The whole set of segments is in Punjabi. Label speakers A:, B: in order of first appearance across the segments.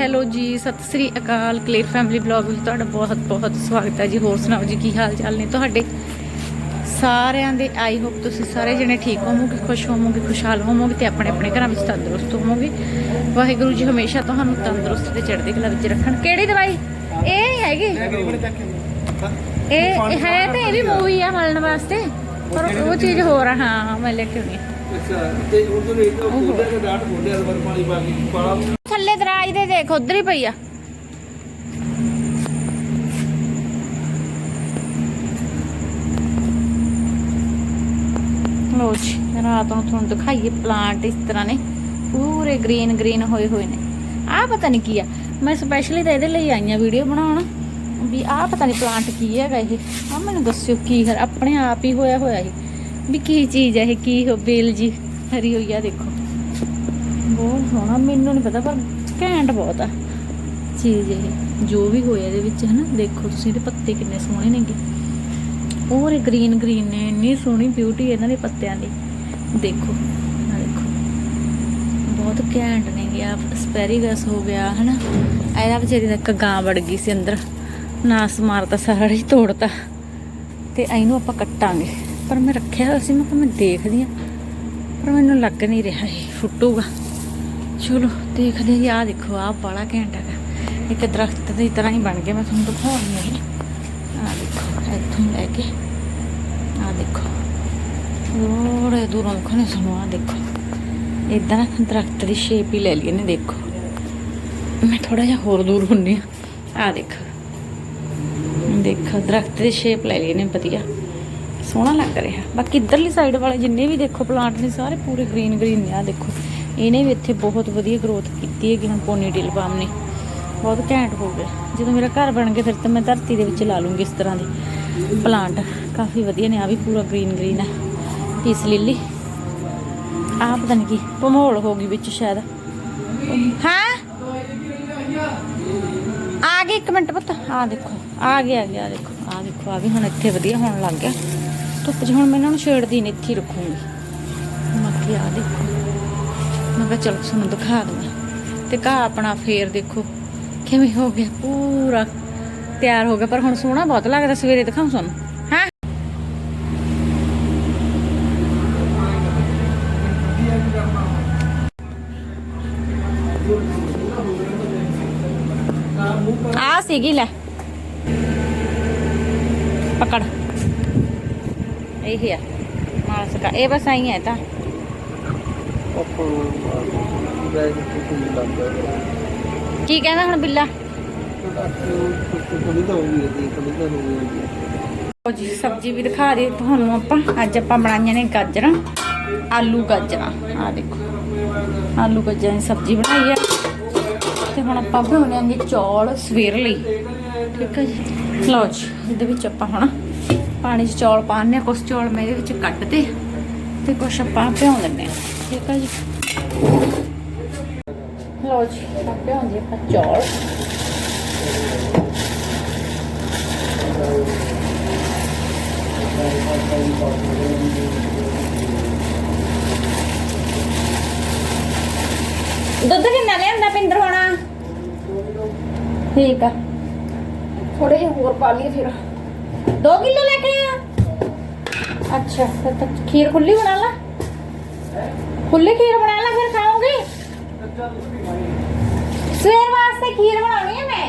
A: ਹੈਲੋ ਜੀ ਸਤਿ ਸ੍ਰੀ ਅਕਾਲ। ਕਲੇਰ ਫੈਮਿਲੀ ਵਲੌਗ ਵਿੱਚ ਤੁਹਾਡਾ ਬਹੁਤ ਬਹੁਤ ਸਵਾਗਤ ਹੈ ਜੀ। ਹੋਰ ਸੁਣਾਓ ਜੀ ਕੀ ਹਾਲ ਚਾਲ ਨੇ ਤੁਹਾਡੇ? ਸਾਰਿਆਂ ਦੇ ਆਈ ਹੋਪ ਤੁਸੀਂ ਸਾਰੇ ਜਣੇ ਠੀਕ ਹੋਵੋਗੇ ਖੁਸ਼ ਹੋਵੋਗੇ ਖੁਸ਼ਹਾਲ ਹੋਵੋਗੇ ਤੇ ਆਪਣੇ ਆਪਣੇ ਘਰਾਂ ਵਿੱਚ ਤੰਦਰੁਸਤ ਹੋਵੋਗੇ। ਵਾਹਿਗੁਰੂ ਜੀ ਹਮੇਸ਼ਾ ਤੁਹਾਨੂੰ ਤੰਦਰੁਸਤ ਤੇ ਚੜ੍ਹਦੀ ਕਲਾ ਵਿੱਚ ਰੱਖਣ। ਕਿਹੜੀ ਦਵਾਈ? ਇਹ ਹੈਗੀ। ਇਹ ਹੈ ਤੇ ਇਹ ਵੀ ਮੂਵੀ ਆ ਮਲਣ ਵਾਸਤੇ। ਪਰ ਉਹ ਚੀਜ਼ ਹੋਰ ਆ ਹਾਂ ਮੈਂ ਲੈ ਕੇ ਆਉਣੀ
B: ਅੱਛਾ ਤੇ ਉਧਰ ਇੱਕ ਬੋਲਿਆ ਕਿ ਡਾਟ ਬੋਲਿਆ ਪਰ ਪਾਣੀ ਪਾ ਕੇ ਪਾਲਾ।
A: ਥੱਲੇ ਦਰਾਜ ਦੇ ਦੇਖ, ਉਧਰ ਹੀ ਪਈ ਆ। ਲੋ ਜੀ, ਰਾਤ ਨੂੰ ਤੁਹਾਨੂੰ ਦਿਖਾਈਏ ਪਲਾਂਟ ਇਸ ਤਰ੍ਹਾਂ ਨੇ, ਪੂਰੇ ਗ੍ਰੀਨ ਗ੍ਰੀਨ ਹੋਏ ਹੋਏ ਨੇ। ਆਹ ਪਤਾ ਨਹੀਂ ਕੀ ਆ, ਮੈਂ ਸਪੈਸ਼ਲੀ ਤਾਂ ਇਹਦੇ ਲਈ ਆਈ ਆ ਵੀਡੀਓ ਬਣਾਉਣ, ਵੀ ਆਹ ਪਤਾ ਨਹੀਂ ਪਲਾਂਟ ਕੀ ਹੈਗਾ ਇਹ। ਆ ਮੈਨੂੰ ਦੱਸਿਓ ਕੀ ਹੈ, ਆਪਣੇ ਆਪ ਹੀ ਹੋਇਆ ਹੋਇਆ ਇਹ। ਵੀ ਕੀ ਚੀਜ਼ ਹੈ ਇਹ, ਕੀ ਹੋ, ਬੇਲ ਜੀ, ਹਰੀ ਹੋਈ ਆ ਦੇਖੋ। ਬਹੁਤ ਸੋਹਣਾ, ਮੈਨੂੰ ਨਹੀਂ ਪਤਾ ਪਰ ਘੈਂਟ ਬਹੁਤ ਆ। ਚੀਜ਼ ਇਹ, ਜੋ ਵੀ ਹੋਇਆ ਇਹਦੇ ਵਿੱਚ, ਹਨਾ, ਦੇਖੋ ਤੁਸੀਂ ਇਹਦੇ ਪੱਤੇ ਕਿੰਨੇ ਸੋਹਣੇ ਨੇਗੇ। ਹੋਰ ਗ੍ਰੀਨ ਗ੍ਰੀਨ ਨੇ, ਇੰਨੀ ਸੋਹਣੀ ਬਿਊਟੀ ਇਹਨਾਂ ਦੇ ਪੱਤਿਆਂ ਦੀ। ਦੇਖੋ ਆ ਦੇਖੋ। ਬਹੁਤ ਘੈਂਟ ਨੇ ਗਿਆ ਸਪੈਰੀਗਸ ਹੋ ਗਿਆ, ਹਨਾ। ਇਹਦਾ ਵਿਚਾਰੀ ਦਾ ਇੱਕ ਗਾਂ ਵੜ ਗਈ ਸੀ ਅੰਦਰ। ਨਾਸ ਮਾਰਤਾ, ਸਾਰਾ ਹੀ ਤੋੜਤਾ। ਤੇ ਇਹਨੂੰ ਆਪਾਂ ਕੱਟਾਂਗੇ। ਪਰ ਮੈਂ ਰੱਖਿਆ ਹੋਇਆ ਸੀ, ਮੈਂ ਕਿਹਾ ਮੈਂ ਦੇਖਦੀ ਆ ਪਰ ਮੈਨੂੰ ਲੱਗ ਨਹੀਂ ਰਿਹਾ ਇਹ ਫੁੱਟੂਗਾ। ਚਲੋ, ਦੇਖਦੇ ਜੀ ਆ ਦੇਖੋ ਆ ਬੜਾ ਘੈਂਟ ਹੈਗਾ। ਇੱਕ ਦਰਖਤ ਦੀ ਤਰ੍ਹਾਂ ਹੀ ਬਣ ਗਿਆ, ਮੈਂ ਤੁਹਾਨੂੰ ਦਿਖਾਉਣੀ ਹੈ ਆ ਦੇਖੋ, ਇੱਥੋਂ ਲੈ ਕੇ ਆ ਦੇਖੋ। ਥੋੜੇ ਦੂਰੋਂ ਖਣੇ ਸੁਣੋ ਆ ਦੇਖੋ। ਇਦਾਂ ਨਾ ਦਰਖਤ ਦੀ ਸ਼ੇਪ ਹੀ ਲੈ ਲਈ ਇਹਨੇ ਦੇਖੋ। ਮੈਂ ਥੋੜਾ ਜਿਹਾ ਹੋਰ ਦੂਰ ਹੁੰਨੀ ਆ ਆ ਦੇਖੋ। ਦੇਖੋ, ਦਰਖਤ ਦੀ ਸ਼ੇਪ ਲੈ ਲਈ ਇਹਨੇ ਵਧੀਆ। ਸੋਹਣਾ ਲੱਗ ਰਿਹਾ। ਬਾਕੀ ਇਧਰਲੀ ਸਾਈਡ ਵਾਲੇ ਜਿੰਨੇ ਵੀ ਦੇਖੋ ਪਲਾਂਟ ਨੇ, ਸਾਰੇ ਪੂਰੇ ਗ੍ਰੀਨ ਗ੍ਰੀਨ ਨੇ ਆ ਦੇਖੋ। ਇਹਨੇ ਵੀ ਇੱਥੇ ਬਹੁਤ ਵਧੀਆ ਗਰੋਥ ਕੀਤੀ ਹੈਗੀ ਹੁਣ ਪੋਨੀ ਪਾਮ ਨੇ। ਬਹੁਤ ਘੈਂਟ ਹੋ ਗਿਆ। ਜਦੋਂ ਮੇਰਾ ਘਰ ਬਣ ਗਿਆ ਫਿਰ ਤਾਂ ਮੈਂ ਧਰਤੀ ਦੇ ਵਿੱਚ ਲਾ ਲੂੰਗੀ ਇਸ ਤਰ੍ਹਾਂ ਦੇ ਪਲਾਂਟ ਕਾਫੀ ਵਧੀਆ ਨੇ ਆ ਵੀ ਪੂਰਾ ਗ੍ਰੀਨ ਗ੍ਰੀਨ ਹੈ ਪੀਸ ਲਿਲੀ ਆ ਪਤਾ ਨਹੀਂ ਕੀ, ਭਮੋਲ ਹੋ ਗਈ ਵਿੱਚ ਸ਼ਾਇਦ। ਹਾਂ? ਆ ਗਏ ਇੱਕ ਮਿੰਟ ਪੁੱਤ। ਆ ਦੇਖੋ, ਆ ਗਿਆ ਆ ਗਿਆ ਦੇਖੋ ਆ ਦੇਖੋ ਆ ਵੀ ਹੁਣ ਇੱਥੇ ਵਧੀਆ ਹੋਣ ਲੱਗ ਗਿਆ। ਧੁੱਪ 'ਚ ਹੁਣ ਮੈਂ ਇਹਨਾਂ ਨੂੰ ਛੇੜਦੀ ਨਹੀਂ ਇੱਥੇ ਹੀ ਰੱਖੂੰਗੀ। ਬਾਕੀ ਆ ਦੇਖੋ। ਮੈਂ ਕਿਹਾ, ਚਲੋ ਤੁਹਾਨੂੰ ਦਿਖਾ ਦਵਾਂ ਤੇ ਘਾਹ ਆਪਣਾ ਫੇਰ ਦੇਖੋ ਕਿਵੇਂ ਹੋ ਗਿਆ, ਪੂਰਾ ਤਿਆਰ ਹੋ ਗਿਆ। ਪਰ ਹੁਣ ਸੋਹਣਾ ਬਹੁਤ ਲੱਗਦਾ, ਸਵੇਰੇ ਦਿਖਾਉਂ ਤੁਹਾਨੂੰ ਹਾਂ? ਆ ਸੀਗੀ, ਲੈ। ਪਕੜ। ਇਹ ਆ। ਮਾਸ ਇਹ ਬਸ ਆਈ ਹੈ ਤਾਂ। ਕੀ ਕਹਿੰਦਾ ਹੁਣ ਬਿੱਲਾ? ਲਓ ਜੀ ਸਬਜ਼ੀ ਵੀ ਦਿਖਾ ਦੇ ਤੁਹਾਨੂੰ ਆਪਾਂ। ਅੱਜ ਆਪਾਂ ਬਣਾਈਆਂ ਨੇ ਗਾਜਰਾਂ ਆਲੂ ਗਾਜਰਾਂ। ਆ ਦੇਖੋ ਆਲੂ ਗਾਜਰਾਂ ਦੀ ਸਬਜ਼ੀ ਬਣਾਈ ਹੈ ਤੇ ਹੁਣ ਆਪਾਂ ਬਣਾਉਣੇ ਆ ਚੌਲ ਸਵੇਰ ਲਈ। ਠੀਕ ਹੈ ਜੀ? ਲਓ ਜੀ ਇਹਦੇ ਵਿੱਚ ਆਪਾਂ ਹੁਣ ਪਾਣੀ 'ਚ ਚੌਲ ਪਾਣੇ ਆ ਕੁਛ ਚੌਲ ਮੈਂ ਇਹਦੇ ਵਿੱਚ ਕੱਢ ਤੇ ਤੇ ਕੁਛ ਆਪਾਂ ਭਿਉਂ ਦਿੰਨੇ ਆ ਠੀਕ ਹੈ ਜੀ ਲਓ ਜੀ ਆਪਾਂ ਭਿਉਂਦੇ ਆਪਾਂ ਚੌਲ ਦੁੱਧ ਕਿੰਨਾ ਲਿਆਂਦਾ ਪਿੰਦਰ ਹੋਣਾ ਠੀਕ ਆ ਥੋੜੇ ਜਿਹਾ ਹੋਰ ਪਾ ਲਈਏ ਫਿਰ 2 ਕਿਲੋ ਲੈ ਕੇ ਆ ਅੱਛਾ ਫਿਰ ਤਾਂ ਖੀਰ ਖੁੱਲੀ ਬਣਾ ਲਾ ਖੁੱਲੀ ਖੀਰ ਬਣਾ ਲਾ ਫਿਰ ਖਾਓਗੇ ਸਵੇਰ ਵਾਸਤੇ ਖੀਰ ਬਣਾਉਣੀ ਹੈ ਮੈਂ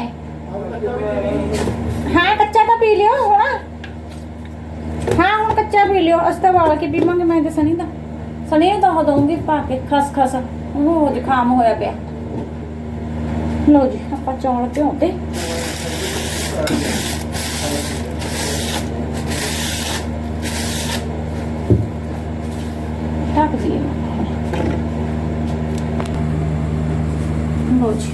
A: ਹਾਂ ਕੱਚਾ ਤਾਂ ਪੀ ਲਿਓ ਹੁਣ ਹਾਂ ਹੁਣ ਕੱਚਾ ਪੀ ਲਿਓ ਅਸੀਂ ਤਾਂ ਵਾਲ ਕੇ ਪੀਵਾਂਗੇ ਮੈਂ ਤੇ ਸਣੀ ਦਾ ਸਣੀ ਨੂੰ ਤਾਂ ਉਹ ਦਊਂਗੀ ਪਾ ਕੇ ਖਸ ਖਸ ਉਹ ਜ਼ੁਕਾਮ ਹੋਇਆ ਪਿਆ ਲਓ ਜੀ ਆਪਾਂ ਚੌਲ ਭਿਉਂਤੇ ਢੱਕ ਦਈਏ ਲਓ ਜੀ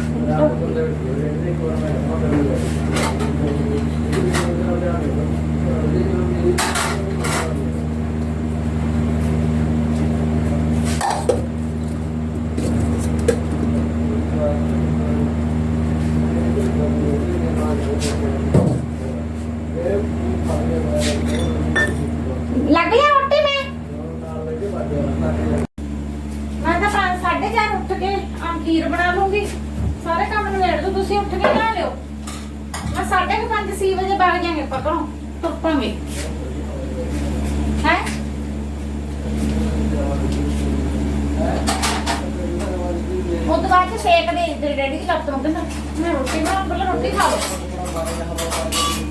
A: ਲੱਗ ਗਿਆ ਰੋਟੀ ਮੈਂ ਮੈਂ ਤਾਂ 5 4:30 ਉੱਠ ਕੇ ਆ ਖੀਰ ਬਣਾ ਲੂੰਗੀ। ਸਾਰੇ ਕੰਮ ਨੂੰ ਤੁਸੀਂ ਉੱਠ ਕੇ ਨਹਾ ਲਿਓ। ਮੈਂ ਸਾਢੇ ਕੁ ਪੰਜ 6 ਵਜੇ ਵਗ ਜਾਾਂਗੇ ਆਪਾਂ ਘਰੋਂ। ਤੁਰਪਾਂਗੇ ਹੈ? ਉਹ ਤੋਂ ਬਾਅਦ ਚ ਸੇਕ ਦੇ ਡੈਡੀ ਦੀ ਲੱਤ ਨੂੰ ਕਹਿੰਦਾ ਮੈਂ ਰੋਟੀ ਬਣਾ ਪਹਿਲਾਂ ਰੋਟੀ ਖਾ ਲਓ।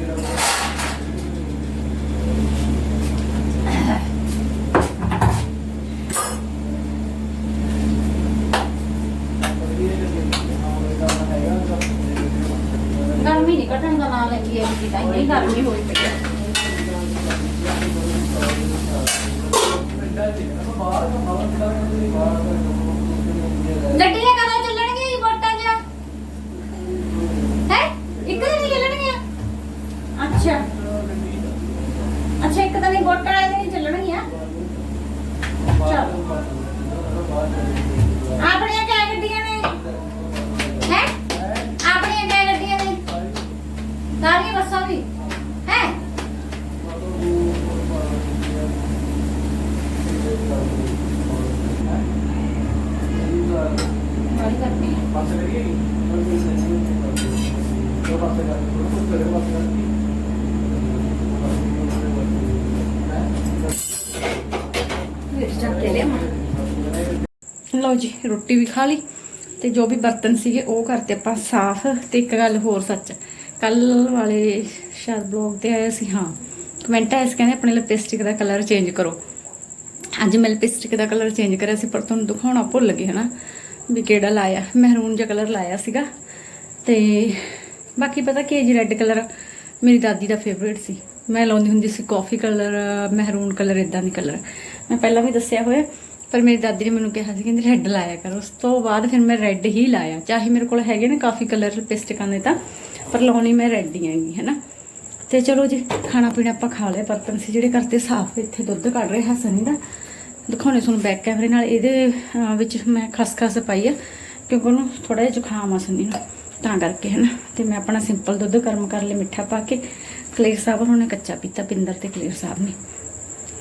A: ਗਰਮੀ ਨਹੀਂ ਕੱਟਣ ਦਾ ਨਾਂ ਲੈਂਦੀ ਹੈ ਕਿ ਤਾਂ ਇਹ ਗਰਮੀ ਹੋਈ ਪਈ ਹੈ। ਗੱਡੀਆਂ ਕਦੋਂ ਚੱਲਣਗੀਆਂ ਇਹ ਵੋਟਾਂ ਜਾਂ ਹੈ ਇੱਕ ਦਿਨ ਹੀ ਚੱਲਣਗੀਆਂ ਅੱਛਾ ਅੱਛਾ ਇੱਕ ਦਿਨ ਹੀ ਵੋਟਾਂ ਵਾਲੇ ਦਿਨ ਹੀ ਚੱਲਣਗੀਆਂ ਚਲੋ ਆਪਣੀਆਂ ਕਿਆ ਗੱਡੀਆਂ ਨੇ ਹੈ ਆਪਣੀਆਂ ਕਿਆ ਗੱਡੀਆਂ ਨੇ ਸਾਰੀਆਂ ਬੱਸਾਂ ਵੀ ਹੈ ਬੜੀ ਕਰਨੀ ਹੈ ਲਓ ਜੀ, ਰੋਟੀ ਵੀ ਖਾ ਲਈ ਤੇ ਜੋ ਵੀ ਬਰਤਨ ਸੀਗੇ ਉਹ ਕਰਤੇ ਆਪਾਂ ਸਾਫ਼ ਤੇ ਇੱਕ ਗੱਲ ਹੋਰ ਸੱਚ ਕੱਲ ਵਾਲੇ ਸ਼ਾਇਦ ਬਲੌਗ ਤੇ ਆਇਆ ਸੀ, ਹਾਂ ਕਮੈਂਟ ਆਇਆ ਸੀ, ਕਹਿੰਦੇ ਆਪਣੇ ਲਿਪਸਟਿਕ ਦਾ ਕਲਰ ਚੇਂਜ ਕਰੋ। ਅੱਜ ਮੈਂ ਲਿਪਸਟਿਕ ਦਾ ਕਲਰ ਚੇਂਜ ਕਰਿਆ ਸੀ, ਪਰ ਤੁਹਾਨੂੰ ਦਿਖਾਉਣਾ ਭੁੱਲ ਗਈ, ਹਨਾ, ਵੀ ਕਿਹੜਾ ਲਾਇਆ ਮਹਿਰੂਨ ਜਿਹਾ ਕਲਰ ਲਾਇਆ ਸੀਗਾ। ਤੇ ਬਾਕੀ ਪਤਾ ਕੀ ਜੀ ਰੈੱਡ ਕਲਰ ਮੇਰੀ ਦਾਦੀ ਦਾ ਫੇਵਰੇਟ ਸੀ। ਮੈਂ ਲਾਉਂਦੀ ਹੁੰਦੀ ਸੀ ਕਾਫੀ ਕਲਰ ਮਹਿਰੂਨ ਕਲਰ ਇਦਾਂ ਦੀ ਕਲਰ ਮੈਂ ਪਹਿਲਾਂ ਵੀ ਦੱਸਿਆ ਹੋਇਆ ਪਰ ਮੇਰੀ ਦਾਦੀ ਨੇ ਮੈਨੂੰ ਕਿਹਾ ਸੀ, ਕਹਿੰਦੀ ਰੈੱਡ ਲਾਇਆ ਕਰ। ਉਸ ਤੋਂ ਬਾਅਦ ਫਿਰ ਮੈਂ ਰੈੱਡ ਹੀ ਲਾਇਆ। ਚਾਹੇ ਮੇਰੇ ਕੋਲ ਹੈਗੇ ਨੇ ਕਾਫੀ ਕਲਰ ਲਿਪਸਟਿਕਾਂ ਦੇ ਤਾਂ, ਪਰ ਲਾਉਣੀ ਮੈਂ ਰੈੱਡ ਹੀ ਹੈਗੀ ਹੈ ਨਾ ਤੇ ਚਲੋ ਜੀ ਖਾਣਾ ਪੀਣਾ ਆਪਾਂ ਖਾ ਲਿਆ। ਬਰਤਨ ਸੀ ਜਿਹੜੇ ਕਰਤੇ ਸਾਫ਼, ਇੱਥੇ ਦੁੱਧ ਕੱਢ ਰਿਹਾ ਸਨੀ ਦਾ। ਦਿਖਾਉਣੇ ਤੁਹਾਨੂੰ ਬੈਕ ਕੈਮਰੇ ਨਾਲ। ਇਹਦੇ ਵਿੱਚ ਮੈਂ ਖਸਖਸ ਪਾਈ ਆ, ਕਿਉਂਕਿ ਉਹਨੂੰ ਥੋੜਾ ਜਿਹਾ ਜ਼ੁਕਾਮ ਆ ਸਨੀ ਨੂੰ, ਤਾਂ ਕਰਕੇ ਹੈ ਨਾ ਤੇ ਮੈਂ ਆਪਣਾ ਸਿੰਪਲ ਦੁੱਧ ਗਰਮ ਕਰ ਲਿਆ, ਮਿੱਠਾ ਪਾ ਕੇ। ਕਲੇਰ ਸਾਹਿਬ, ਉਹਨਾਂ ਨੇ ਕੱਚਾ ਪੀਤਾ, ਪਿੰਦਰ ਤੇ ਕਲੇਰ ਸਾਹਿਬ ਨੇ।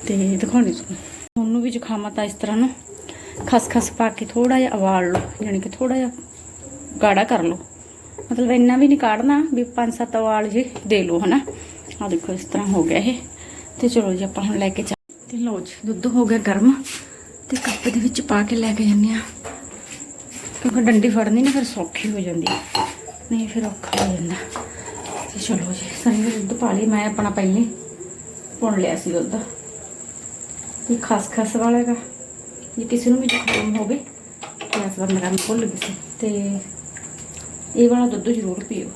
A: ਤੇ ਦਿਖਾਉਣੇ ਤੁਹਾਨੂੰ। ਉਹਨੂੰ ਵੀ ਜ਼ੁਕਾਮ ਤਾਂ ਇਸ ਤਰ੍ਹਾਂ ਨੂੰ ਖਸਖਸ ਪਾ ਕੇ ਥੋੜਾ ਜਿਹਾ ਉਬਾਲ ਲਓ ਯਾਨੀ ਕਿ ਥੋੜਾ ਜਿਹਾ ਗਾੜਾ ਕਰ ਲਓ। ਮਤਲਬ ਇੰਨਾ ਵੀ ਨਹੀਂ ਕਾੜਨਾ ਵੀ ਪੰਜ ਸੱਤ ਉਬਾਲ ਜੇ ਦੇ ਲਓ, ਹਨਾ? ਆ ਦੇਖੋ ਇਸ ਤਰ੍ਹਾਂ ਹੋ ਗਿਆ ਇਹ। ਤੇ ਚਲੋ ਜੀ, ਆਪਾਂ ਹੁਣ ਲੈ ਕੇ ਚੱਲ ਤੇ ਲਓ ਜੀ, ਦੁੱਧ ਹੋ ਗਿਆ ਗਰਮ। ਤੇ ਕੱਪ ਦੇ ਵਿੱਚ ਪਾ ਕੇ ਲੈ ਕੇ ਜਾਂਦੇ ਆ ਕਿਉਂਕਿ ਡੰਡੀ ਫੜਨੀ ਨਾ, ਫਿਰ ਸੌਖੀ ਹੋ ਜਾਂਦੀ ਨਹੀਂ, ਫਿਰ ਔਖਾ ਹੋ ਜਾਂਦਾ। ਤੇ ਚਲੋ ਜੀ ਸਨੀ ਦੁੱਧ ਪਾ ਲਈ ਮੈਂ ਆਪਣਾ ਪਹਿਲੇ ਹੀ ਪੁਣ ਲਿਆ ਸੀ ਦੁੱਧ। ਇਹ ਖਸ ਖਸ ਵਾਲਾ ਹੈਗਾ ਜੇ ਕਿਸੇ ਨੂੰ ਵੀ ਜ਼ੁਕਾਮ ਹੋਵੇ ਗੈਸ ਬੰਦ ਕਰਨ ਭੁੱਲ ਗਈ ਸੀ। ਤੇ ਇਹ ਵਾਲਾ ਦੁੱਧ ਜ਼ਰੂਰ ਪੀਓ।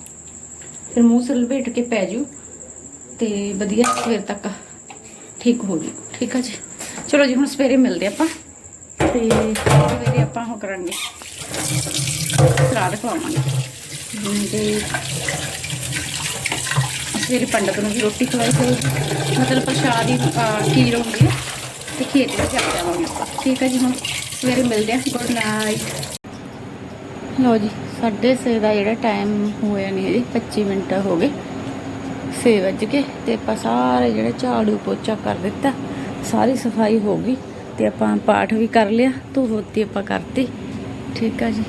A: ਫਿਰ ਮੂੰਹ ਸਿਰ ਲਪੇਟ ਕੇ ਪੈ ਜਾਓ ਤੇ ਵਧੀਆ ਸਵੇਰ ਤੱਕ ਠੀਕ ਹੋ ਜੂ ਠੀਕ ਆ ਜੀ? ਚਲੋ ਜੀ ਹੁਣ ਸਵੇਰੇ ਮਿਲਦੇ ਆਪਾਂ। ਤੇ ਸਵੇਰੇ ਆਪਾਂ ਉਹ ਕਰਾਂਗੇ। ਸਲਾਦ ਖਵਾਵਾਂਗੇ। ਹਮ, ਤੇ ਸਵੇਰੇ ਪੰਡਤ ਨੂੰ ਵੀ ਰੋਟੀ ਖਵਾਈ ਸੀ ਮਤਲਬ ਪ੍ਰਸ਼ਾਦ ਹੀ ਅਹ, ਖੀਰ ਹੁੰਦੀ ਹੈ। ਤੇ ਖੇਤ ਵਿੱਚ ਜਾ ਕੇ ਆਪਾਂ ਠੀਕ ਹੈ ਜੀ, ਹੁਣ ਸਵੇਰੇ ਮਿਲਦੇ ਹਾਂ। Good night. ਲਓ ਜੀ 6:30 ਦਾ ਜਿਹੜਾ ਟਾਈਮ ਹੋਇਆ ਨਹੀਂ ਜੀ 25 ਮਿੰਟ ਹੋ ਗਏ। 6 ਵੱਜ ਕੇ ਤੇ ਆਪਾਂ ਸਾਰੇ ਜਿਹੜੇ ਝਾੜੂ ਪੋਚਾ ਕਰ ਦਿੱਤਾ, ਸਾਰੀ ਸਫ਼ਾਈ ਹੋ ਗਈ ਤੇ ਆਪਾਂ ਪਾਠ ਵੀ ਕਰ ਲਿਆ ਧੋਤੀ ਆਪਾਂ ਕਰਤੀ। ਠੀਕ ਆ ਜੀ।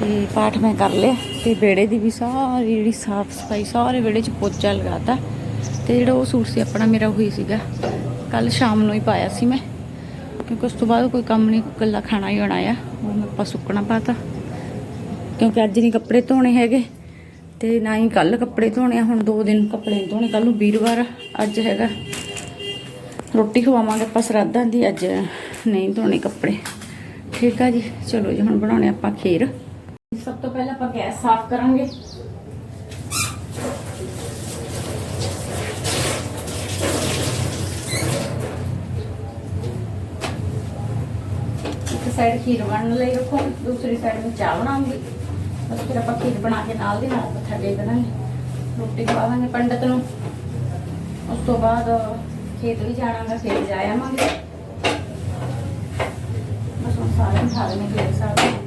A: ਤੇ ਪਾਠ ਮੈਂ ਕਰ ਲਿਆ ਤੇ ਵਿਹੜੇ ਦੀ ਵੀ ਸਾਰੀ ਜਿਹੜੀ ਸਾਫ਼ ਸਫ਼ਾਈ, ਸਾਰੇ ਵਿਹੜੇ 'ਚ ਪੋਚਾ ਲਗਾਤਾ ਤੇ ਜਿਹੜਾ ਉਹ ਸੂਟ ਸੀ ਆਪਣਾ, ਮੇਰਾ ਉਹੀ ਸੀਗਾ। ਕੱਲ ਸ਼ਾਮ ਨੂੰ ਹੀ ਪਾਇਆ ਸੀ ਮੈਂ, ਕਿਉਂਕਿ ਉਸ ਤੋਂ ਬਾਅਦ ਕੋਈ ਕੰਮ ਨਹੀਂ ਇਕੱਲਾ ਖਾਣਾ ਹੀ ਹੋਣਾ ਆ। ਉਹ ਮੈਂ ਆਪਾਂ ਸੁੱਕਣਾ ਪਾਤਾ। ਕਿਉਂਕਿ ਅੱਜ ਨਹੀਂ ਕੱਪੜੇ ਧੋਣੇ ਹੈਗੇ, ਤੇ ਨਾ ਹੀ ਕੱਲ ਕੱਪੜੇ ਧੋਣੇ ਆ, ਹੁਣ ਦੋ ਦਿਨ ਕੱਪੜੇ ਨਹੀਂ ਧੋਣੇ ਕੱਲ ਨੂੰ ਵੀਰਵਾਰ ਅੱਜ ਹੈਗਾ। ਰੋਟੀ ਖਵਾਵਾਂਗੇ ਆਪਾਂ ਸਰਾਧਾਂ ਦੀ, ਅੱਜ ਨਹੀਂ ਧੋਣੇ ਕੱਪੜੇ। ਠੀਕ ਆ ਜੀ, ਚਲੋ ਜੀ, ਹੁਣ ਬਣਾਉਣੇ ਆਪਾਂ ਖੀਰ। ਸਭ ਤੋਂ ਪਹਿਲਾਂ ਆਪਾਂ ਗੈਸ ਸਾਫ਼ ਕਰਾਂਗੇ। ਸਾਈਡ ਖੀਰ ਬਣਨ ਲਈ ਰੱਖੋ, ਦੂਸਰੀ ਸਾਈਡ ਮੈਂ ਚਾਹ ਬਣਾਉਂਗੀ। ਬਸ ਫਿਰ ਆਪਾਂ ਖੀਰ ਬਣਾ ਕੇ ਨਾਲ ਦੀ ਨਾਲ ਮੱਥਾ ਟੇਕ ਦਾਂਗੇ, ਰੋਟੀ ਖਵਾਵਾਂਗੇ ਪੰਡਤ ਨੂੰ। ਉਸ ਤੋਂ ਬਾਅਦ ਖੇਤ ਵੀ ਜਾਣਾਗਾ ਖੇਤ ਜਾ ਆਵਾਂਗੇ। ਬਸ ਹੁਣ ਸਾਰੇ ਨੂੰ ਖਾ ਲੈਣੇ ਖੇਤ ਸਾਹਿਬ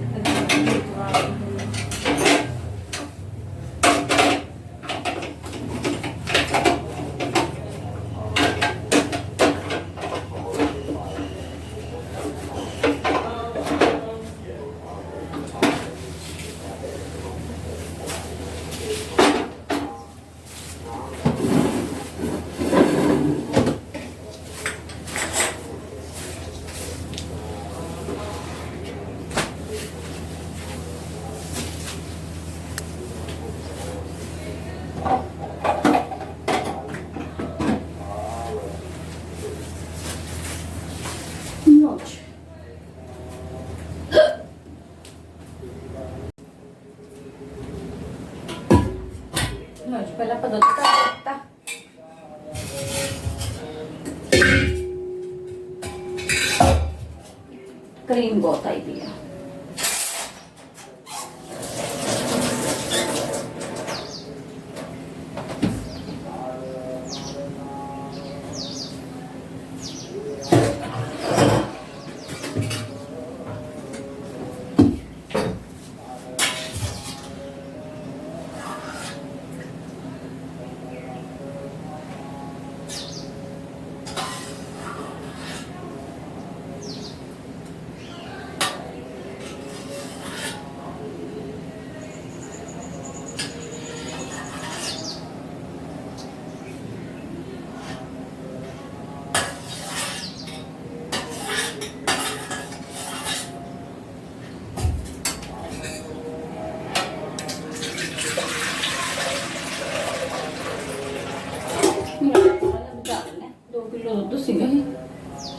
A: 2 ਕਿਲੋ ਦੁੱਧ ਸੀਗਾ ਜੀ।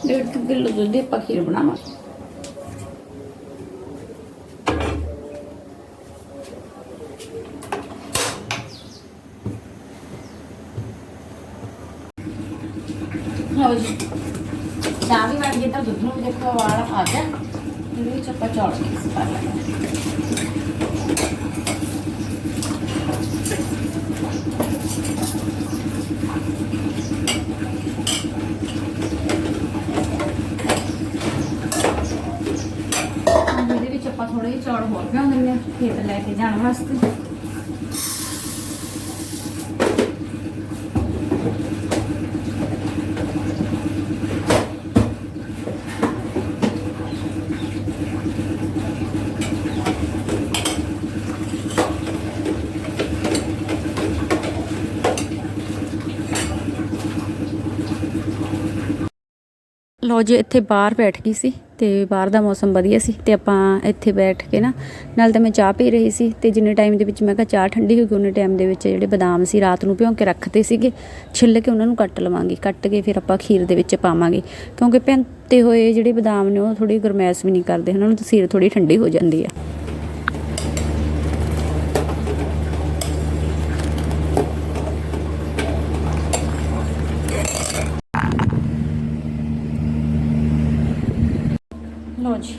A: 1.5 ਕਿਲੋ ਦੁੱਧ ਦੇ ਆਪਾਂ ਖੀਰ ਬਣਾਵਾਂਗੇ ਲਓ ਜੀ ਦਾਵੀ ਤਾਂ ਦੁੱਧ ਨੂੰ ਦੇਖੋ ਵਾਲਾ ਆ ਗਿਆ। ਇਹਦੇ ਵਿੱਚ ਆਪਾਂ ਚੌਲ ਮਿਕਸ ਕਰ ਲਾਂਗੇ ਆਪਾਂ ਥੋੜੇ ਜਿਹੇ ਚੌਲ ਹੋਰ ਭਿਉਂ ਦਿੰਦੇ ਹਾਂ ਖੇਤ ਲੈ ਕੇ ਜਾਣ ਵਾਸਤੇ। ਲੋ ਜੀ, ਇੱਥੇ ਬਾਹਰ ਬੈਠ ਗਈ ਸੀ। ਤੇ ਬਾਹਰ ਦਾ ਮੌਸਮ ਵਧੀਆ ਸੀ ਤੇ ਆਪਾਂ ਇੱਥੇ ਬੈਠ ਕੇ ਨਾ, ਨਾਲ ਤਾਂ ਮੈਂ ਚਾਹ ਪੀ ਰਹੀ ਸੀ ਤੇ ਜਿੰਨੇ ਟਾਈਮ ਦੇ ਵਿੱਚ ਮੈਂ ਕਿਹਾ ਚਾਹ ਠੰਡੀ ਹੋ ਗਈ, ਉਹਨੇ ਟਾਈਮ ਦੇ ਵਿੱਚ ਜਿਹੜੇ ਬਦਾਮ ਸੀ ਰਾਤ ਨੂੰ ਭਿਉਂ ਕੇ ਰੱਖਦੇ ਸੀਗੇ, ਛਿੱਲ ਕੇ ਉਹਨਾਂ ਨੂੰ ਕੱਟ ਲਵਾਂਗੇ, ਕੱਟ ਕੇ ਫਿਰ ਆਪਾਂ ਖੀਰ ਦੇ ਵਿੱਚ ਪਾਵਾਂਗੇ, ਕਿਉਂਕਿ ਭਿੰਤੇ ਹੋਏ ਜਿਹੜੇ ਬਦਾਮ ਨੇ ਉਹ ਥੋੜੀ ਗਰਮੈਸ਼ ਵੀ ਨਹੀਂ ਕਰਦੇ ਹਨ ਉਹਨਾਂ ਨੂੰ ਸਿਰ ਥੋੜੀ ਠੰਡੀ ਹੋ ਜਾਂਦੀ ਆ ਲੋ ਜੀ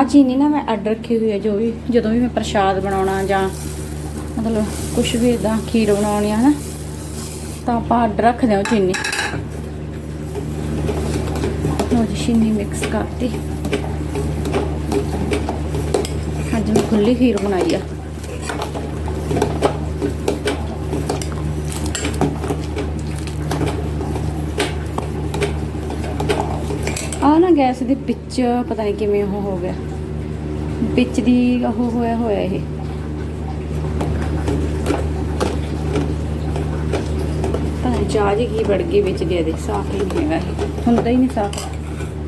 A: ਆ ਚੀਨੀ ਨਾ ਮੈਂ ਅੱਡ ਰੱਖੀ ਹੋਈ ਹੈ ਜੋ ਵੀ, ਜਦੋਂ ਵੀ ਮੈਂ ਪ੍ਰਸ਼ਾਦ ਬਣਾਉਣਾ ਜਾਂ ਮਤਲਬ ਕੁਝ ਵੀ ਇਦਾਂ ਖੀਰ ਬਣਾਉਣੀ ਆ ਨਾ, ਤਾਂ ਆਪਾਂ ਅੱਡ ਰੱਖਦੇ ਹਾਂ ਉਹ ਚੀਨੀ ਲੋ ਜੀ ਚੀਨੀ ਮਿਕਸ ਕਰਤੀ। ਅੱਜ ਮੈਂ ਖੁੱਲੀ ਖੀਰ ਬਣਾਈ ਆ। ਆ ਨਾ ਗੈਸ ਦੇ ਵਿੱਚ ਪਤਾ ਨਹੀਂ ਕਿਵੇਂ ਉਹ ਹੋ ਗਿਆ। ਵਿੱਚ ਦੀ ਉਹ ਹੋਇਆ ਹੋਇਆ ਇਹ। ਚਾਹ ਜੀ ਕੀ ਵੜ ਗਈ ਵਿੱਚ ਦੇ ਇਹਦੇ ਸਾਫ਼ ਹੀ ਨਹੀਂ ਹੈਗਾ ਇਹ ਹੁੰਦਾ ਹੀ ਨਹੀਂ ਸਾਫ਼।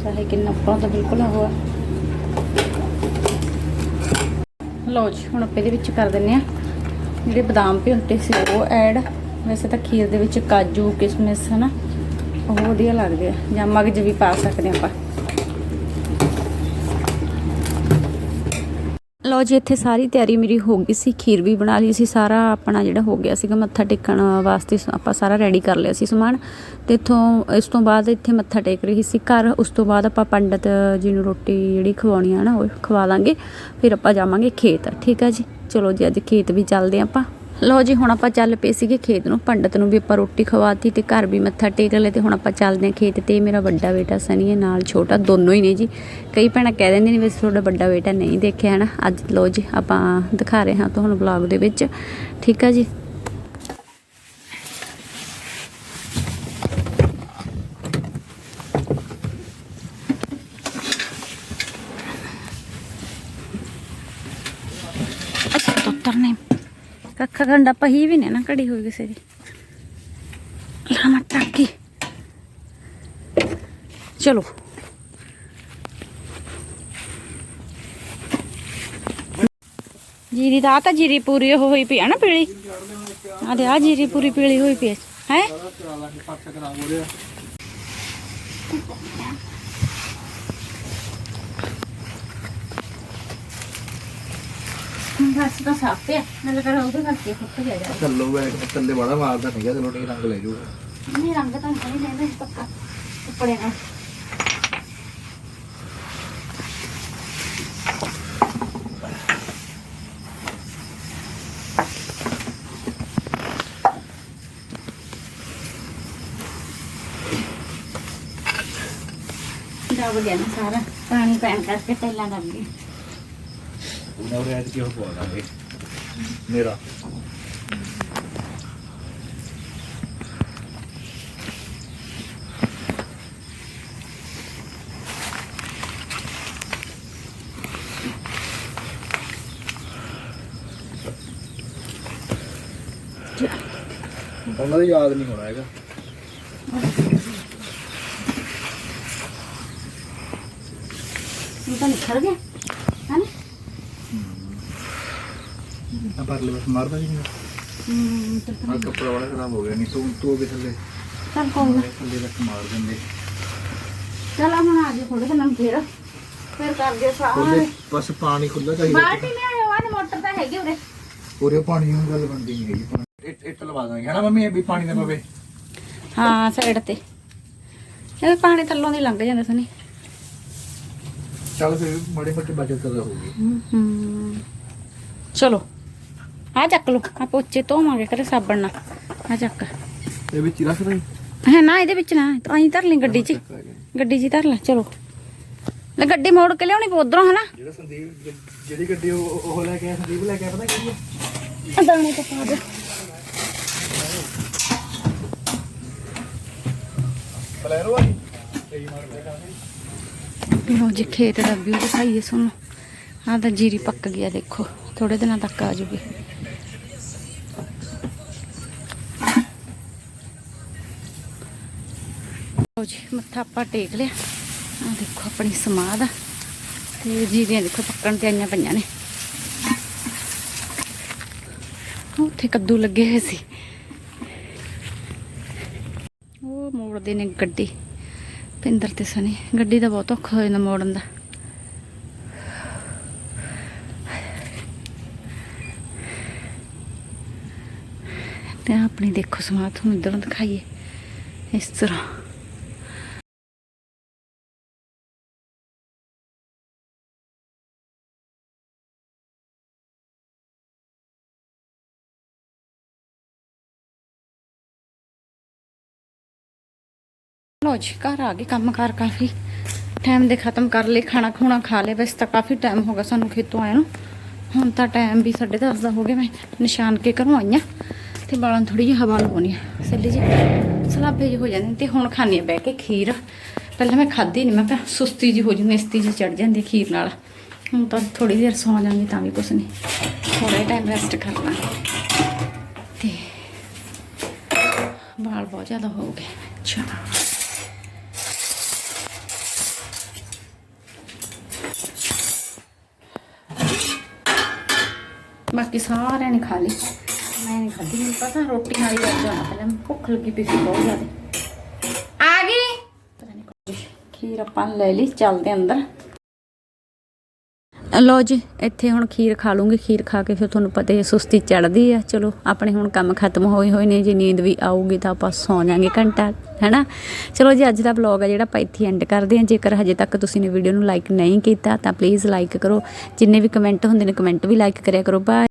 A: ਚਾਹੇ ਕਿੰਨਾ ਆਪਾਂ ਤਾਂ ਬਿਲਕੁਲ ਉਹ ਲਓ ਜੀ, ਹੁਣ ਆਪਾਂ ਇਹਦੇ ਵਿੱਚ ਕਰ ਦਿੰਨੇ ਆ। ਜਿਹੜੇ ਬਦਾਮ ਭਿਉਂਤੇ ਸੀ ਉਹ ਐਡ। ਵੈਸੇ ਤਾਂ ਖੀਰ ਦੇ ਵਿੱਚ ਕਾਜੂ, ਕਿਸ਼ਮਿਸ਼, ਹਨਾ। ਉਹ ਵਧੀਆ ਲੱਗਦੇ ਆ। ਜਾਂ ਮਗਜ ਵੀ ਪਾ ਸਕਦੇ ਆਪਾਂ। ਲਓ ਜੀ, ਇੱਥੇ ਸਾਰੀ ਤਿਆਰੀ ਮੇਰੀ ਹੋ ਗਈ ਸੀ। ਖੀਰ ਵੀ ਬਣਾ ਲਈ ਸੀ। ਸਾਰਾ ਆਪਣਾ ਜਿਹੜਾ ਹੋ ਗਿਆ ਸੀਗਾ, ਮੱਥਾ ਟੇਕਣ ਵਾਸਤੇ ਆਪਾਂ ਸਾਰਾ ਰੈਡੀ ਕਰ ਲਿਆ ਸੀ ਸਮਾਨ। ਤੇ ਇਥੋਂ, ਇਸ ਤੋਂ ਬਾਅਦ ਇੱਥੇ ਮੱਥਾ ਟੇਕ ਰਹੀ ਸੀ ਘਰ। ਉਸ ਤੋਂ ਬਾਅਦ ਆਪਾਂ ਪੰਡਤ ਜੀ ਨੂੰ ਰੋਟੀ ਜਿਹੜੀ ਖਵਾਉਣੀ ਆ ਨਾ, ਉਹ ਖਵਾ ਲਾਂਗੇ। ਫਿਰ ਆਪਾਂ ਜਾਵਾਂਗੇ ਖੇਤ। ਠੀਕ ਆ ਜੀ? ਚਲੋ ਜੀ, ਅੱਜ ਖੇਤ ਵੀ ਚੱਲਦੇ ਹਾਂ ਆਪਾਂ। ਲਓ ਜੀ, ਹੁਣ ਆਪਾਂ ਚੱਲ ਪਏ ਸੀਗੇ ਖੇਤ ਨੂੰ। ਪੰਡਤ ਨੂੰ ਵੀ ਆਪਾਂ ਰੋਟੀ ਖਵਾਤੀ ਤੇ ਘਰ ਵੀ ਮੱਥਾ ਟੇਕ ਲਏ ਤੇ ਹੁਣ ਆਪਾਂ ਚੱਲਦੇ ਹਾਂ ਖੇਤ ਤੇ। ਇਹ ਮੇਰਾ ਵੱਡਾ ਬੇਟਾ ਸਨੀ ਹੈ, ਨਾਲ ਛੋਟਾ, ਦੋਨੋਂ ਹੀ ਨੇ ਜੀ। ਕਈ ਭੈਣਾਂ ਕਹਿ ਦਿੰਦੇ ਨੇ ਵੈਸੇ ਤੁਹਾਡਾ ਵੱਡਾ ਬੇਟਾ ਨਹੀਂ ਦੇਖਿਆ ਹੈ ਨਾ ਅੱਜ ਲਓ ਜੀ, ਆਪਾਂ ਦਿਖਾ ਰਹੇ ਹਾਂ ਤੁਹਾਨੂੰ ਵਲੌਗ ਦੇ ਵਿੱਚ। ਠੀਕ ਆ ਜੀ ਅੱਛਾ ਤੋਤਰ ਨੇ ਕੱਖਾ ਪਹੀ ਵੀ ਨੇ ਨਾ ਕੜੀ ਹੋਈ ਕਿਸੇ ਦੀ। ਲਾਮਾ ਟਾਕੀ। ਚਲੋ। ਜੀਰੀ ਦਾ ਤਾਂ ਜੀਰੀ ਪੂਰੀ ਹੋਈ ਪਈ ਆ ਨਾ ਪੀਲੀ? ਆ ਦੇ ਆ ਜੀਰੀ ਪੂਰੀ ਪੀਲੀ ਹੋਈ ਪਈ ਹੈ ਹੈ
B: ਕਰਾ ਲਾਂਗੇ ਪੱਕ ਖਰਾਬ ਹੋ ਰਿਹਾ
A: ਬਸ ਤਾਂ ਸਾਫ਼ ਪਿਆ ਮੈਨੂੰ ਕਰ ਉਹਦੇ ਕਰਕੇ ਫੁੱਟ ਗਿਆ ਜਾ
B: ਥੱਲੋਂ ਬੈ ਥੱਲੇ ਬੜਾ ਮਾਰਦਾ ਨਹੀਂ ਗਿਆ ਥੱਲੋਂ ਨਹੀਂ ਰੰਗ ਲੈ ਜੂਗਾ
A: ਨਹੀਂ ਰੰਗ ਤਾਂ ਨਹੀਂ ਲੈਂਦਾ ਪੱਕਾ ਕੱਪੜੇ ਨਾਲ ਦਬ ਗਿਆ ਸਾਰਾ, ਪਾਣੀ ਪੈਣ ਕਰਕੇ ਟੈਲਾਂ ਲੱਗ ਗਈ
B: ਉਹਨਾਂ ਉਹ ਐਡ ਕਿਉਂ ਪਵਾ ਦਾਂਗੇ ਮੇਰਾ ਉਹਨਾਂ ਦਾ ਯਾਦ ਨਹੀਂ ਹੋਣਾ ਹੈਗਾ
A: ਹੁਣ ਤਾਂ ਨਿਖਰ ਗਿਆ ਹਨ
B: ਆ ਪਰ ਲੈ ਬਸ ਮਾਰਦਾ ਜੀ
A: ਹੂੰ
B: ਆ ਕੱਪੜਾ ਬੜਾ ਖਰਾਬ ਹੋ ਗਿਆ ਨਹੀਂ ਤੂੰ ਤੂੰ ਵੀ ਥੱਲੇ।
A: ਚੱਲ ਕੋਈ ਨਾ।
B: ਥੱਲੇ ਰੱਖ ਮਾਰ ਦਿੰਦੇ।
A: ਚੱਲ ਆ ਆ ਜੀ ਥੋੜੇ ਦਿਨਾਂ ਫੇਰ। ਫਿਰ ਕਰਦੇ ਸਾਰੇ।
B: ਉਹਦੇ ਬਸ ਪਾਣੀ ਖੁੱਲਾ ਚਾਹੀਦਾ।
A: ਬਾਲਟੀ ਲਿਆਇਓ ਆ ਮੋਟਰ ਤਾਂ ਹੈਗੀ ਉਰੇ।
B: ਪੂਰੇ ਪਾਣੀ ਨੂੰ ਗੱਲ ਬਣਦੀ ਨਹੀਂ ਹੈਗੀ। ਪਾਣੀ ਇੱਟ ਇੱਟ ਲਵਾ ਦਾਂਗੇ। ਹਨਾ ਮੰਮੀ ਇਹ ਵੀ ਪਾਣੀ ਨਾ ਪਵੇ।
A: ਹਾਂ ਸਾਈਡ ਤੇ। ਇਹ ਪਾਣੀ ਥੱਲੋਂ ਦੀ ਲੰਘ ਜਾਂਦਾ ਸਨੀ
B: ਚੱਲ ਫਿਰ ਮੜੇ ਮੋਟੇ ਬਚਤ ਕਰ ਹੋਊਗੀ
A: ਹੂੰ ਚਲੋ। ਆ ਚੱਕ ਲੋ ਆ ਪੋਚੇ ਧੋਵਾਂਗੇ ਕਰੇ ਸਾਬਣ ਨਾਲ। ਆ ਚੱਕ।
B: ਇਹ ਵਿੱਚ ਹੀ ਰੱਖ ਦੇ।
A: ਹੈ ਨਾ ਇਹਦੇ ਵਿੱਚ ਨਾ ਆਈ ਧਰ ਲਈ ਗੱਡੀ 'ਚ ਗੱਡੀ 'ਚ ਹੀ ਧਰ ਲੈ ਚਲੋ। ਲੈ ਗੱਡੀ ਮੋੜ ਕੇ ਲਿਆਉਣੀ ਉਧਰੋਂ ਹਨਾ
B: ਜਿਹੜਾ ਸੰਦੀਪ ਜਿਹੜੀ ਗੱਡੀ ਉਹ ਉਹ ਲੈ ਕੇ ਆਇਆ ਸੰਦੀਪ ਲੈ ਕੇ ਆਇਆ ਪਤਾ ਕੀ ਹੈ
A: ਆ ਦਾਣੇ ਤਾਂ ਪਾ ਦੇ।
B: ਬਲੈਰੋ ਮਾਰ ਬੈਠਾ
A: ਲੋ ਜੀ ਖੇਤ ਦਾ ਵਿਊ ਦਿਖਾਈਏ ਸੁਣ ਆ ਤਾਂ ਜੀਰੀ ਪੱਕ ਗਿਆ ਦੇਖੋ। ਥੋੜੇ ਦਿਨਾਂ ਤੱਕ ਆ ਜੂਗੀ। ਲਓ ਜੀ, ਮੱਥਾ ਆਪਾਂ ਟੇਕ ਲਿਆ। ਆ ਦੇਖੋ ਆਪਣੀ ਸਮਾਧ ਆ। ਤੇ ਜੀਰੀਆਂ ਦੇਖੋ ਪੱਕਣ ਤੇ ਆਈਆਂ ਪਈਆਂ ਨੇ। ਉੱਥੇ ਕੱਦੂ ਲੱਗੇ ਹੋਏ ਸੀ। ਉਹ ਮੋੜਦੇ ਨੇ ਗੱਡੀ। ਪਿੰਦਰ ਤੇ ਸਨੀ, ਗੱਡੀ ਦਾ ਬਹੁਤ ਔਖਾ ਹੋ ਜਾਂਦਾ ਮੋੜਨ ਦਾ। ਤੇ ਆਪਣੀ ਦੇਖੋ ਸਮਾਧ, ਤੁਹਾਨੂੰ ਇਧਰੋਂ ਦਿਖਾਈਏ। ਇਸ ਤਰ੍ਹਾਂ। ਲੋ ਜੀ, ਘਰ ਆ ਗਏ, ਕੰਮ ਕਾਰ ਕਾਫੀ। ਟਾਈਮ ਦੇ ਖਤਮ ਕਰ ਲਏ, ਖਾਣਾ ਖੂਣਾ ਖਾ ਲਏ, ਵੈਸੇ ਤਾਂ ਕਾਫੀ ਟਾਈਮ ਹੋ ਗਿਆ ਸਾਨੂੰ ਖੇਤੋਂ ਆਏ ਨੂੰ। ਹੁਣ ਤਾਂ ਟਾਈਮ ਵੀ 10:30 ਦਾ ਹੋ ਗਿਆ, ਮੈਂ ਨਿਸ਼ਾਨ ਕੇ ਘਰੋਂ ਆਈਆਂ ਤੇ ਬਾਲਾਂ ਨੂੰ ਥੋੜੀ ਜਿਹੀ ਹਵਾ ਲਵਾਉਣੀ ਆ। ਸੱਲੀ ਜੀ, ਸਲਾਬੇ ਜਿਹੇ ਹੋ ਜਾਂਦੇ ਨੇ ਤੇ ਹੁਣ ਖਾਣੀ ਆ ਬਹਿ ਕੇ ਖੀਰ। ਪਹਿਲਾਂ ਮੈਂ ਖਾਧੀ ਨਹੀਂ ਮੈਂ ਕਿਹਾ ਸੁਸਤੀ ਜੀ ਹੋ ਜਾਂਦੀ ਇਸਤੀ ਜੀ ਚੜ ਜਾਂਦੀ ਖੀਰ ਨਾਲ। ਹੁਣ ਤਾਂ ਥੋੜੀ ਦੇਰ ਸੌ ਜਾਂਗੀ ਤਾਂ ਵੀ ਕੁਛ ਨਹੀਂ ਥੋੜਾ ਟਾਈਮ ਰੈਸਟ ਕਰਨਾ ਤੇ ਬਾਲ ਬਹੁਤ ਜ਼ਿਆਦਾ ਹੋ ਗਏ। ਅੱਛਾ। ਬਾਕੀ ਸਾਰਿਆਂ ਨੇ ਖਾ ਲਈ। ਮੈਂ ਨਹੀਂ ਖਾਧੀ ਮੈਨੂੰ ਪਤਾ ਰੋਟੀ ਨਾਲ ਹੀ ਅੱਜ ਆਉਣਾ ਪਹਿਲਾਂ ਭੁੱਖ ਲੱਗੀ ਪਈ ਸੀ ਬਹੁਤ ਜ਼ਿਆਦਾ। ਆ ਗਈ? ਪਤਾ ਨਹੀਂ ਕੁਝ ਖੀਰ ਆਪਾਂ ਲੈ ਲਈ ਚੱਲਦੇ ਅੰਦਰ। ਲੋ ਜੀ ਇੱਥੇ ਹੁਣ ਖੀਰ ਖਾ ਲੂੰਗੀ ਖੀਰ ਖਾ ਕੇ ਫਿਰ ਤੁਹਾਨੂੰ ਪਤਾ ਹੀ ਹੈ ਸੁਸਤੀ ਚੜਦੀ ਆ। ਚਲੋ ਆਪਣੇ ਹੁਣ ਕੰਮ ਖਤਮ ਹੋਏ ਹੋਏ ਨੇ ਜੇ ਨੀਂਦ ਵੀ ਆਊਗੀ ਤਾਂ ਆਪਾਂ ਸੌ ਜਾਾਂਗੇ ਘੰਟਾ ਹੈਨਾ? ਚਲੋ ਜੀ ਅੱਜ ਦਾ ਵਲੌਗ ਆ ਜਿਹੜਾ ਆਪਾਂ ਇੱਥੇ ਐਂਡ ਕਰਦੇ ਹਾਂ ਜੇਕਰ ਹਜੇ ਤੱਕ ਤੁਸੀਂ ਨੇ ਵੀਡੀਓ ਨੂੰ ਲਾਈਕ ਨਹੀਂ ਕੀਤਾ ਤਾਂ ਪਲੀਜ਼ ਲਾਈਕ ਕਰੋ। ਜਿੰਨੇ ਵੀ ਕਮੈਂਟ ਹੁੰਦੇ ਨੇ ਕਮੈਂਟ ਵੀ ਲਾਈਕ ਕਰਿਆ ਕਰੋ। ਬਾਏ